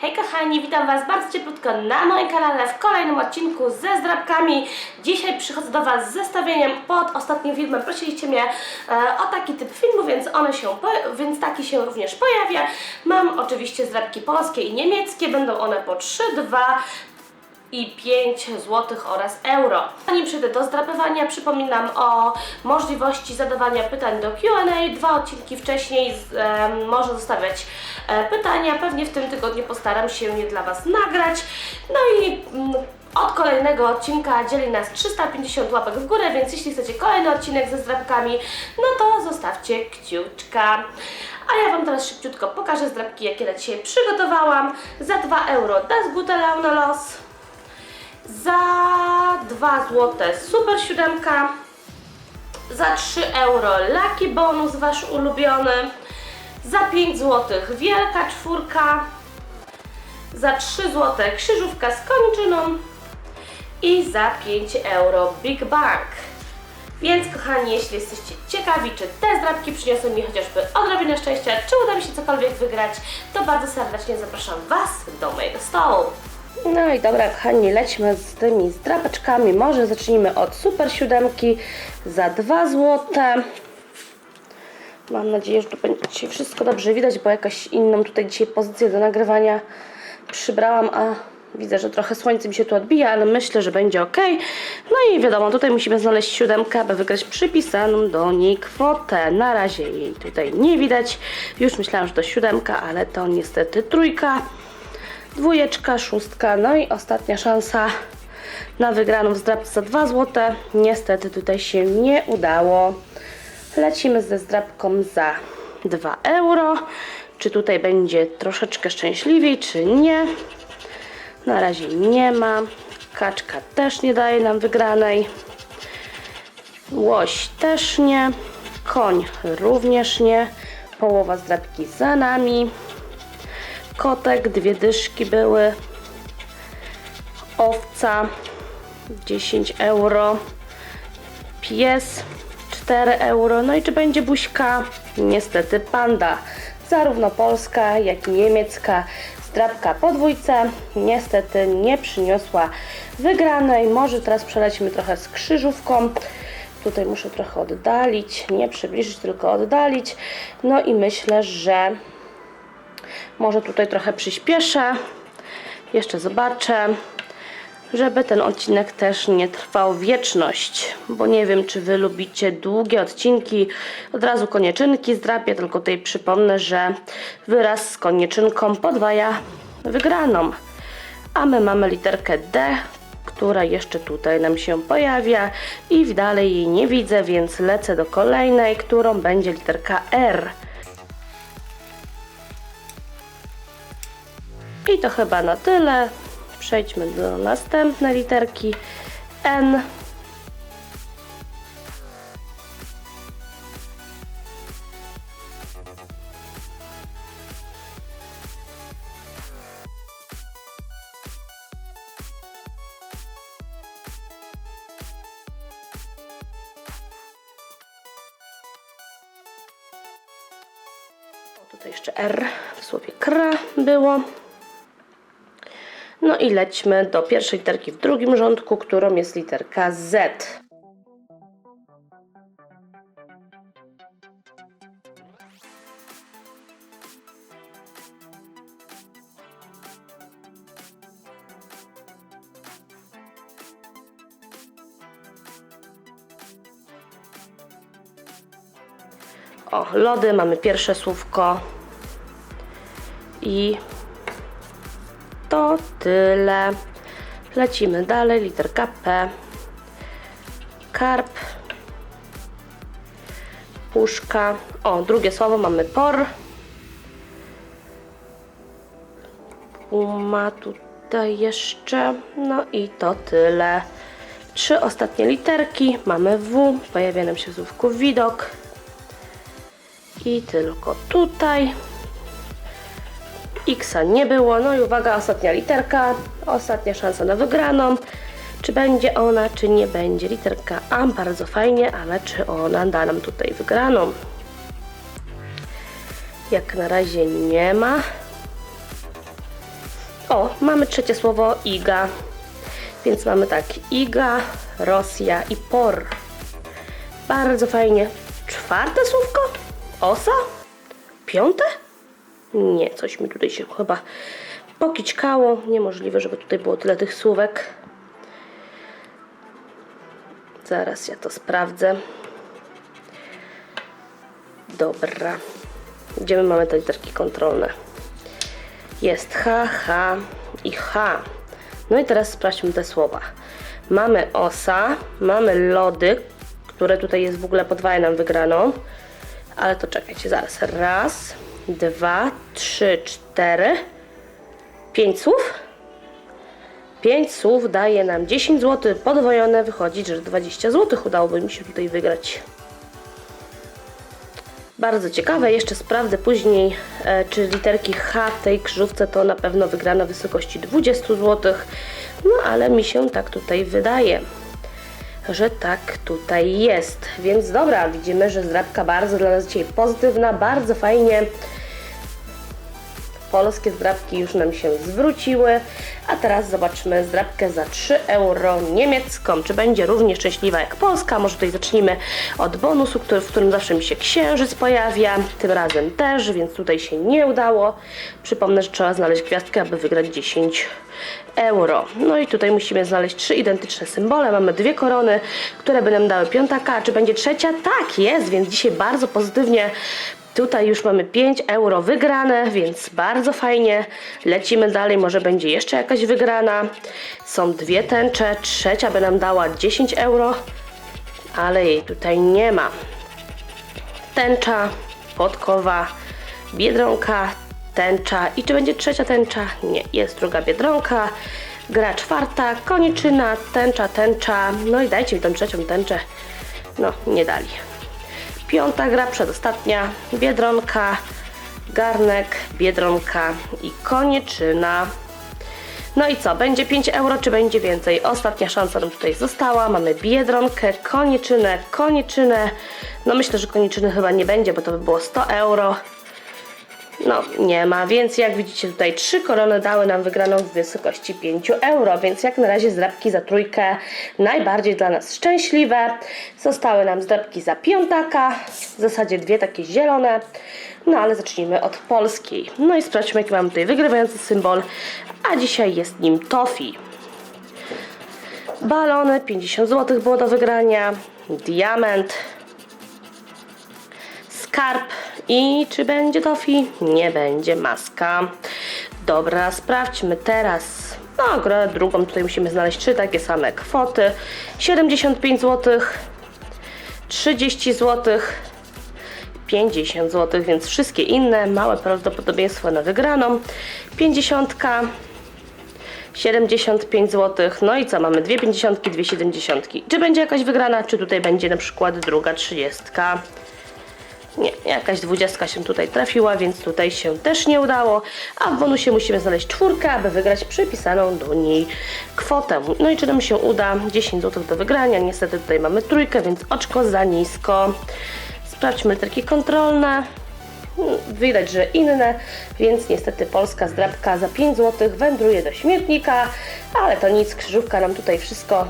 Hej kochani, witam Was bardzo cieplutko na moim kanale w kolejnym odcinku ze zdrabkami. Dzisiaj przychodzę do Was z zestawieniem. Pod ostatnim filmem prosiliście mnie e, o taki typ filmu, więc one się, więc taki się również pojawia. Mam oczywiście zdrabki polskie i niemieckie, będą one po 3, 2, i 5 zł oraz euro. Zanim przejdę do zdrapywania, przypominam o możliwości zadawania pytań do Q&A. Dwa odcinki wcześniej em, można zostawiać e, pytania. Pewnie w tym tygodniu postaram się je dla Was nagrać. No i mm, od kolejnego odcinka dzieli nas 350 łapek w górę, więc jeśli chcecie kolejny odcinek ze zdrapkami, no to zostawcie kciuczka. A ja Wam teraz szybciutko pokażę zdrapki, jakie na dzisiaj przygotowałam. Za 2 euro Das Gute Laune Los. Za 2 zł Super Siódemka. Za 3 euro Lucky Bonus Wasz ulubiony. Za 5 zł Wielka Czwórka. Za 3 zł Krzyżówka z kończyną. I za 5 euro Big Bang. Więc kochani, jeśli jesteście ciekawi, czy te zdrabki przyniosą mi chociażby odrobinę szczęścia, czy uda mi się cokolwiek wygrać, to bardzo serdecznie zapraszam Was do mojego stołu. No i dobra, kochani, lećmy z tymi zdrapeczkami. Może zacznijmy od super siódemki za 2 złote. Mam nadzieję, że tu będzie wszystko dobrze widać, bo jakaś inną tutaj dzisiaj pozycję do nagrywania przybrałam, a widzę, że trochę słońce mi się tu odbija, ale myślę, że będzie ok. No i wiadomo, tutaj musimy znaleźć siódemkę, aby wygrać przypisaną do niej kwotę. Na razie jej tutaj nie widać. Już myślałam, że to siódemka, ale to niestety trójka dwójeczka, szóstka, no i ostatnia szansa na wygraną w zdrabce za 2 zł. Niestety tutaj się nie udało. Lecimy ze zdrabką za 2 euro. Czy tutaj będzie troszeczkę szczęśliwiej, czy nie? Na razie nie ma. Kaczka też nie daje nam wygranej. Łoś też nie. Koń również nie. Połowa zdrabki za nami kotek, dwie dyszki były, owca 10 euro, pies 4 euro, no i czy będzie buźka? Niestety panda, zarówno polska jak i niemiecka zdrabka podwójce niestety nie przyniosła wygranej, może teraz przelecimy trochę z krzyżówką, tutaj muszę trochę oddalić, nie przybliżyć, tylko oddalić, no i myślę, że może tutaj trochę przyspieszę. Jeszcze zobaczę, żeby ten odcinek też nie trwał wieczność, bo nie wiem, czy Wy lubicie długie odcinki. Od razu konieczynki zdrapię, tylko tutaj przypomnę, że wyraz z konieczynką podwaja wygraną. A my mamy literkę D, która jeszcze tutaj nam się pojawia i dalej jej nie widzę, więc lecę do kolejnej, którą będzie literka R. I to chyba na tyle. Przejdźmy do następnej literki N. Tutaj jeszcze R w słowie kra było. No i lećmy do pierwszej literki w drugim rządku, którą jest literka Z. O, lody, mamy pierwsze słówko. I to tyle. Lecimy dalej, literka P. Karp. Puszka. O, drugie słowo mamy por. Puma tutaj jeszcze. No i to tyle. Trzy ostatnie literki. Mamy W. Pojawia nam się w widok. I tylko tutaj. X nie było. No i uwaga, ostatnia literka, ostatnia szansa na wygraną. Czy będzie ona, czy nie będzie. Literka A, bardzo fajnie, ale czy ona da nam tutaj wygraną? Jak na razie nie ma. O, mamy trzecie słowo Iga. Więc mamy tak, Iga, Rosja i Por. Bardzo fajnie. Czwarte słówko? Osa? Piąte? Nie, coś mi tutaj się chyba pokićkało. Niemożliwe, żeby tutaj było tyle tych słówek. Zaraz ja to sprawdzę. Dobra. Gdzie my mamy te literki kontrolne? Jest H, H i H. No i teraz sprawdźmy te słowa. Mamy osa, mamy lody, które tutaj jest w ogóle podwajne nam wygraną. Ale to czekajcie, zaraz. Raz, dwa, trzy, cztery, pięć słów. 5 słów daje nam 10 zł, podwojone wychodzi, że 20 zł udałoby mi się tutaj wygrać. Bardzo ciekawe, jeszcze sprawdzę później, e, czy literki H tej krzyżówce to na pewno wygrana w wysokości 20 zł. No ale mi się tak tutaj wydaje, że tak tutaj jest. Więc dobra, widzimy, że zdrabka bardzo dla nas dzisiaj pozytywna, bardzo fajnie polskie zdrabki już nam się zwróciły, a teraz zobaczmy zdrabkę za 3 euro niemiecką. Czy będzie równie szczęśliwa jak Polska? Może tutaj zacznijmy od bonusu, który, w którym zawsze mi się księżyc pojawia, tym razem też, więc tutaj się nie udało. Przypomnę, że trzeba znaleźć gwiazdkę, aby wygrać 10 euro. No i tutaj musimy znaleźć trzy identyczne symbole. Mamy dwie korony, które by nam dały piątaka. Czy będzie trzecia? Tak, jest, więc dzisiaj bardzo pozytywnie Tutaj już mamy 5 euro wygrane, więc bardzo fajnie. Lecimy dalej, może będzie jeszcze jakaś wygrana. Są dwie tęcze, trzecia by nam dała 10 euro, ale jej tutaj nie ma. Tęcza, podkowa, biedronka, tęcza i czy będzie trzecia tęcza? Nie, jest druga biedronka. Gra czwarta, koniczyna, tęcza, tęcza. No i dajcie mi tą trzecią tęczę. No, nie dali. Piąta gra, przedostatnia, Biedronka, Garnek, Biedronka i Konieczyna. No i co, będzie 5 euro, czy będzie więcej? Ostatnia szansa nam tutaj została. Mamy Biedronkę, Konieczynę, Konieczynę. No myślę, że Koniczyny chyba nie będzie, bo to by było 100 euro. No, nie ma, więc jak widzicie tutaj trzy korony dały nam wygraną w wysokości 5 euro, więc jak na razie zdrabki za trójkę najbardziej dla nas szczęśliwe. Zostały nam zdrabki za piątaka, w zasadzie dwie takie zielone, no ale zacznijmy od polskiej. No i sprawdźmy jaki mamy tutaj wygrywający symbol, a dzisiaj jest nim Tofi. Balony, 50 zł było do wygrania, diament, skarb i czy będzie Tofi? Nie będzie maska. Dobra, sprawdźmy teraz. No, grę drugą tutaj musimy znaleźć trzy takie same kwoty. 75 zł, 30 zł, 50 zł, więc wszystkie inne, małe prawdopodobieństwo na wygraną. 50, 75 zł, no i co, mamy dwie 50, dwie 70. Czy będzie jakaś wygrana, czy tutaj będzie na przykład druga 30? Nie, jakaś dwudziestka się tutaj trafiła, więc tutaj się też nie udało. A w bonusie musimy znaleźć czwórkę, aby wygrać przypisaną do niej kwotę. No i czy nam się uda? 10 zł do wygrania. Niestety tutaj mamy trójkę, więc oczko za nisko. Sprawdźmy literki kontrolne. Hmm, Widać, że inne, więc niestety polska zdrabka za 5 zł wędruje do śmietnika, ale to nic, krzyżówka nam tutaj wszystko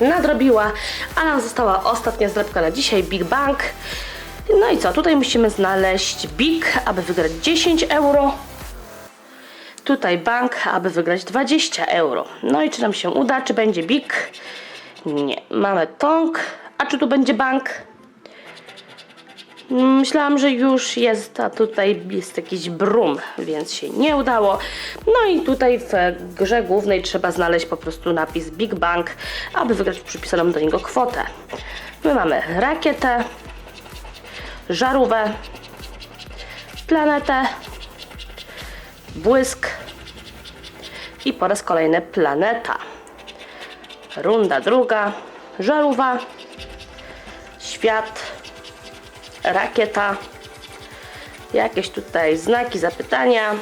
nadrobiła, a nam została ostatnia zdrabka na dzisiaj, Big Bang. No i co, tutaj musimy znaleźć Big, aby wygrać 10 euro. Tutaj bank, aby wygrać 20 euro. No i czy nam się uda, czy będzie Big? Nie, mamy Tong, a czy tu będzie bank? Myślałam, że już jest, a tutaj jest jakiś brum, więc się nie udało. No i tutaj w grze głównej trzeba znaleźć po prostu napis Big Bang, aby wygrać przypisaną do niego kwotę. My mamy rakietę, żarówę, planetę, błysk i po raz kolejny planeta. Runda druga, żarówa, świat, rakieta, jakieś tutaj znaki zapytania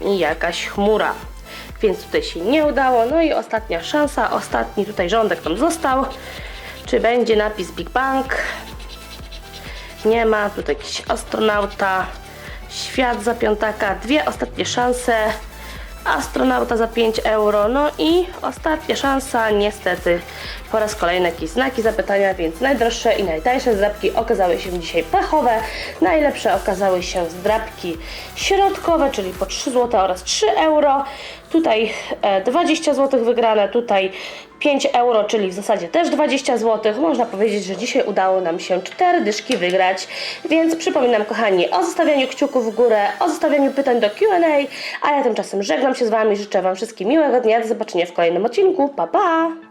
i jakaś chmura. Więc tutaj się nie udało. No i ostatnia szansa, ostatni tutaj rządek tam został. Czy będzie napis Big Bang? Nie ma. Tutaj jakiś astronauta, świat za piątaka, dwie ostatnie szanse. astronauta za 5 euro. No i ostatnia szansa, niestety po raz kolejny jakieś znaki zapytania, więc najdroższe i najtańsze zdrabki okazały się dzisiaj pechowe. Najlepsze okazały się zdrabki środkowe, czyli po 3 zł oraz 3 euro. Tutaj e, 20 zł wygrane, tutaj 5 euro, czyli w zasadzie też 20 zł. Można powiedzieć, że dzisiaj udało nam się 4 dyszki wygrać, więc przypominam kochani o zostawianiu kciuków w górę, o zostawianiu pytań do Q&A, a ja tymczasem żegnam się z Wami, życzę Wam wszystkim miłego dnia, do zobaczenia w kolejnym odcinku, pa pa!